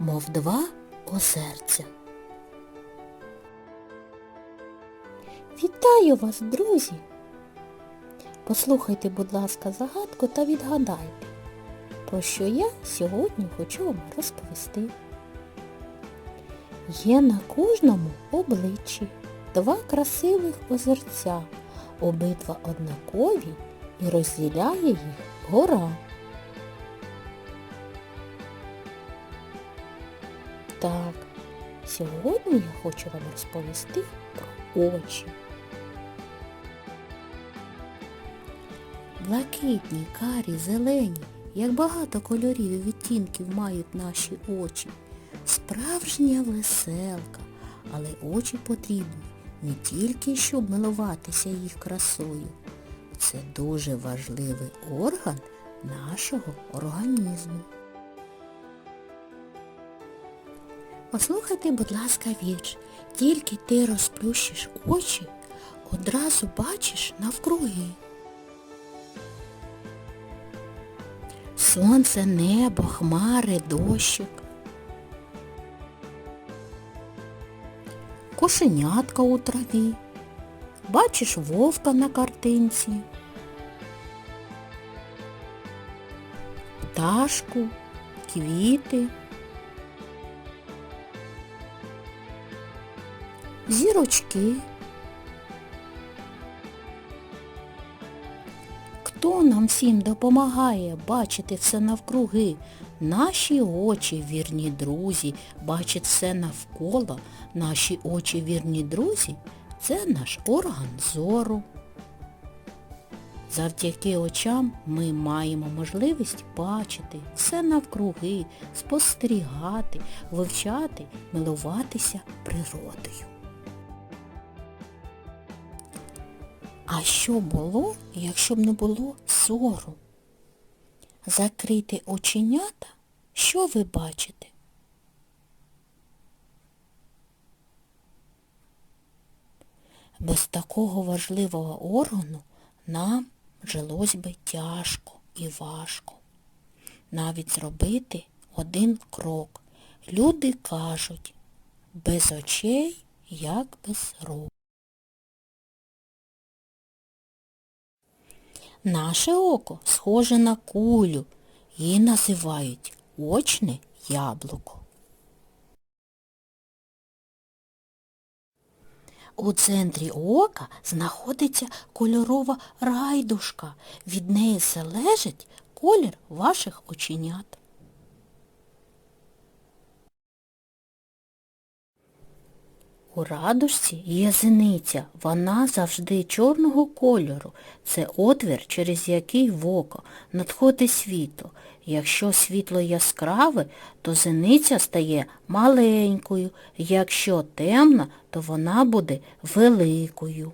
мов два озерця. Вітаю вас, друзі! Послухайте, будь ласка, загадку та відгадайте, про що я сьогодні хочу вам розповісти. Є на кожному обличчі два красивих озерця, обидва однакові і розділяє їх гора. Так, сьогодні я хочу вам розповісти про очі. Блакитні, карі, зелені, як багато кольорів і відтінків мають наші очі. Справжня веселка, але очі потрібні не тільки, щоб милуватися їх красою. Це дуже важливий орган нашого організму. Послухайте, будь ласка, вірш. Тільки ти розплющиш очі, одразу бачиш навкруги. Сонце, небо, хмари, дощик. Кошенятка у траві. Бачиш вовка на картинці. Пташку, квіти. Зірочки. Хто нам всім допомагає бачити все навкруги? Наші очі, вірні друзі, бачать все навколо. Наші очі, вірні друзі, це наш орган зору. Завдяки очам ми маємо можливість бачити все навкруги, спостерігати, вивчати, милуватися природою. А що було, якщо б не було зору? Закрити оченята, що ви бачите? Без такого важливого органу нам жилось би тяжко і важко. Навіть зробити один крок. Люди кажуть, без очей, як без рук. Наше око схоже на кулю, її називають очне яблуко. У центрі ока знаходиться кольорова райдушка. Від неї залежить колір ваших оченят. У радужці є зениця, вона завжди чорного кольору. Це отвір, через який в око надходить світло. Якщо світло яскраве, то зениця стає маленькою, якщо темна, то вона буде великою.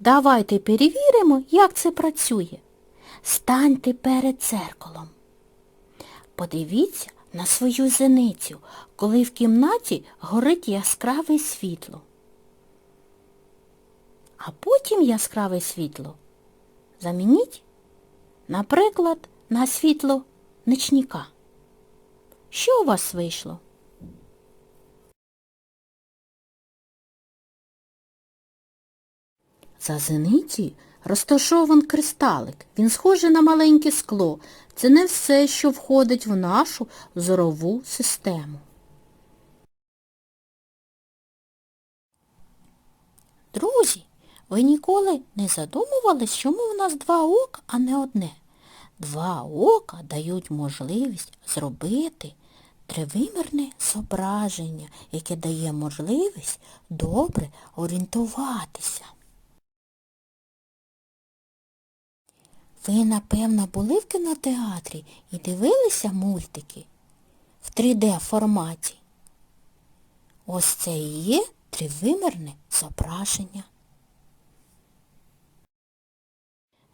Давайте перевіримо, як це працює. Станьте перед дзеркалом. Подивіться на свою зеницю, коли в кімнаті горить яскраве світло. А потім яскраве світло замініть, наприклад, на світло ночника. Що у вас вийшло? За зениці розташований кристалик. Він схожий на маленьке скло. Це не все, що входить в нашу зорову систему. Друзі, ви ніколи не задумувались, чому в нас два ока, а не одне? Два ока дають можливість зробити тривимірне зображення, яке дає можливість добре орієнтуватися. Ви, напевно, були в кінотеатрі і дивилися мультики в 3D форматі. Ось це і є тривимірне зображення.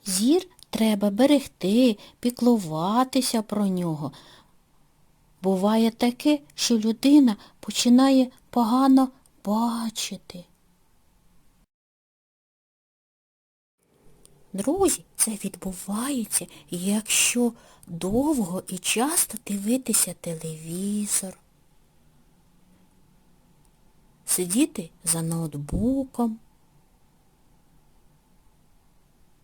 Зір треба берегти, піклуватися про нього. Буває таке, що людина починає погано бачити. Друзі, це відбувається, якщо довго і часто дивитися телевізор, сидіти за ноутбуком.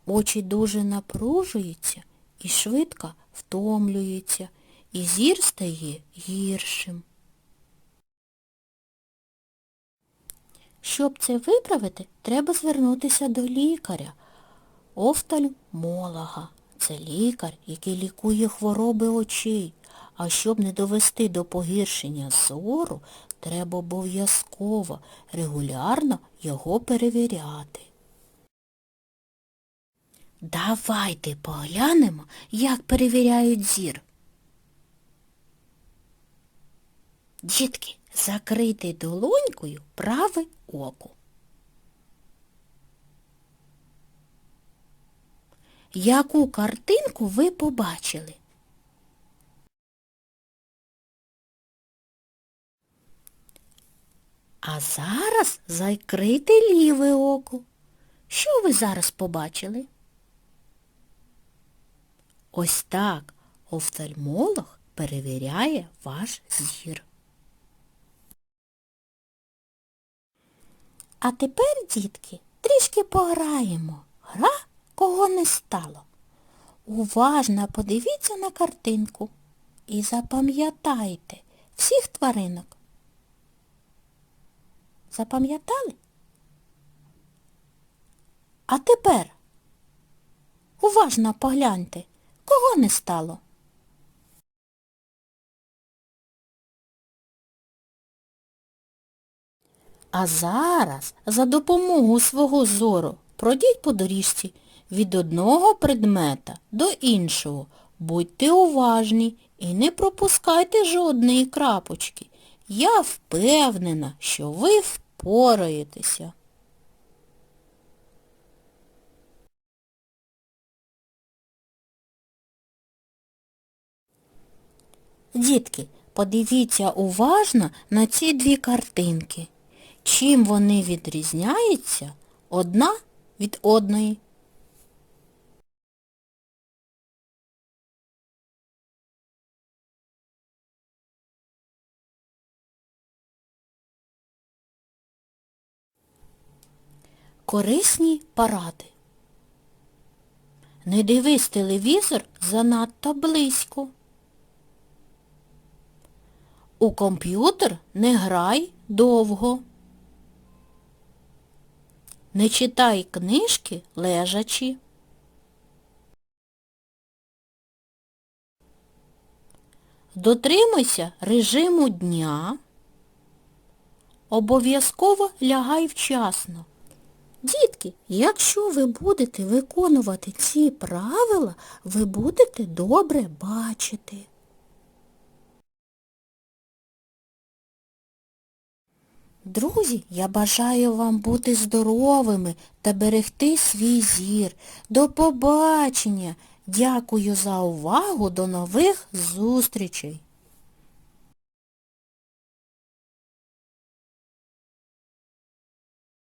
Очі дуже напружуються і швидко втомлюються, і зір стає гіршим. Щоб це виправити, треба звернутися до лікаря, офтальмолога. Це лікар, який лікує хвороби очей. А щоб не довести до погіршення зору, треба обов'язково регулярно його перевіряти. Давайте поглянемо, як перевіряють зір. Дітки, закрийте долонькою праве око. Яку картинку ви побачили? А зараз закрийте ліве око. Що ви зараз побачили? Ось так офтальмолог перевіряє ваш зір. А тепер, дітки, трішки пограємо. Гра кого не стало. Уважно подивіться на картинку і запам'ятайте всіх тваринок. Запам'ятали? А тепер уважно погляньте, кого не стало. А зараз за допомогою свого зору пройдіть по доріжці від одного предмета до іншого. Будьте уважні і не пропускайте жодної крапочки. Я впевнена, що ви впораєтеся. Дітки, подивіться уважно на ці дві картинки. Чим вони відрізняються одна від одної? Корисні поради. Не дивись телевізор занадто близько. У комп'ютер не грай довго. Не читай книжки лежачи. Дотримуйся режиму дня. Обов'язково лягай вчасно. Дітки, якщо ви будете виконувати ці правила, ви будете добре бачити. Друзі, я бажаю вам бути здоровими та берегти свій зір. До побачення! Дякую за увагу, до нових зустрічей!